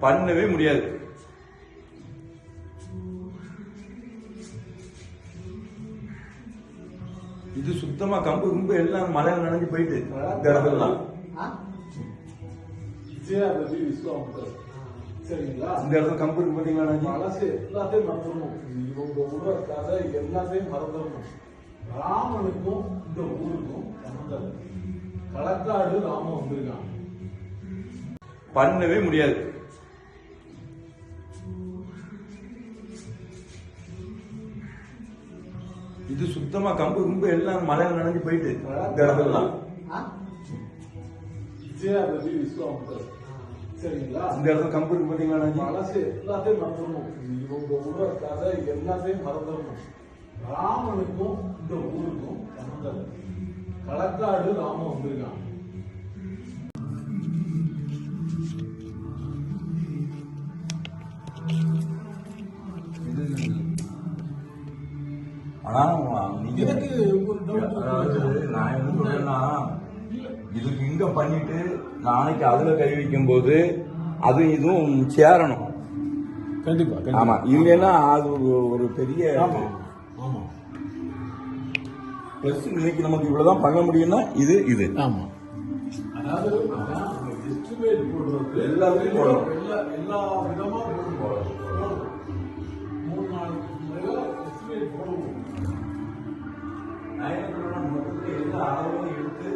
பண்ணவே முடியாது. இது சுத்தமா கம்பு கும்பு எல்லாம் மழையில நனைஞ்சு போயிட்டு இந்த இடத்துலலாம் இந்த இடத்துல கம்பு இருக்கு பாத்தீங்களா? மனசு எல்லாத்தையும் மறந்துடணும். இவங்க கதை எல்லாத்தையும் மறந்துடணும். ராமனுக்கும் இந்த ஊருக்கும் சம்மந்தம் இல்லை. களக்காடு ராமன் வந்திருக்கான். பண்ணவே முடியாது. இது சுத்தமா கம்பு கும்பு எல்லாம் மழையில நனைஞ்சு போயிட்டு இந்த இடத்துலலாம். சரிங்களா? இந்த இடத்துல கம்பு இருக்கு பாத்தீங்களா? மனசு எல்லாத்தையும் மறந்துடணும். இவங்க விடுற கதை எல்லாத்தையும் மறந்துடணும். ராமனுக்கும் இந்த ஊருக்கும். களக்காடு ராமன் வந்திருக்கான். ஆனா நீங்க எனக்கு ஒரு அதாவது நான் என்ன சொல்றேன்னா இதுக்கு இங்க பண்ணிட்டு நாளைக்கு அதுல கை வைக்கும் போது அது இதுவும் சேரணும். கண்டிப்பா ஆமா இல்லைன்னா அது ஒரு- ஒரு பெரிய ஆமா ஆமா. பிளஸ் இன்னைக்கு நமக்கு இவ்வளவுதான் பண்ண முடியும்னா இது இது. ஆமா. அதாவது எஸ்டிமேட் போடுறது. எல்லாத்துலயும் போடணும். எல்லா எல்லா விதமா நாயகர்களுடன் மொத்தத்தை எந்த அளவும் எடுத்து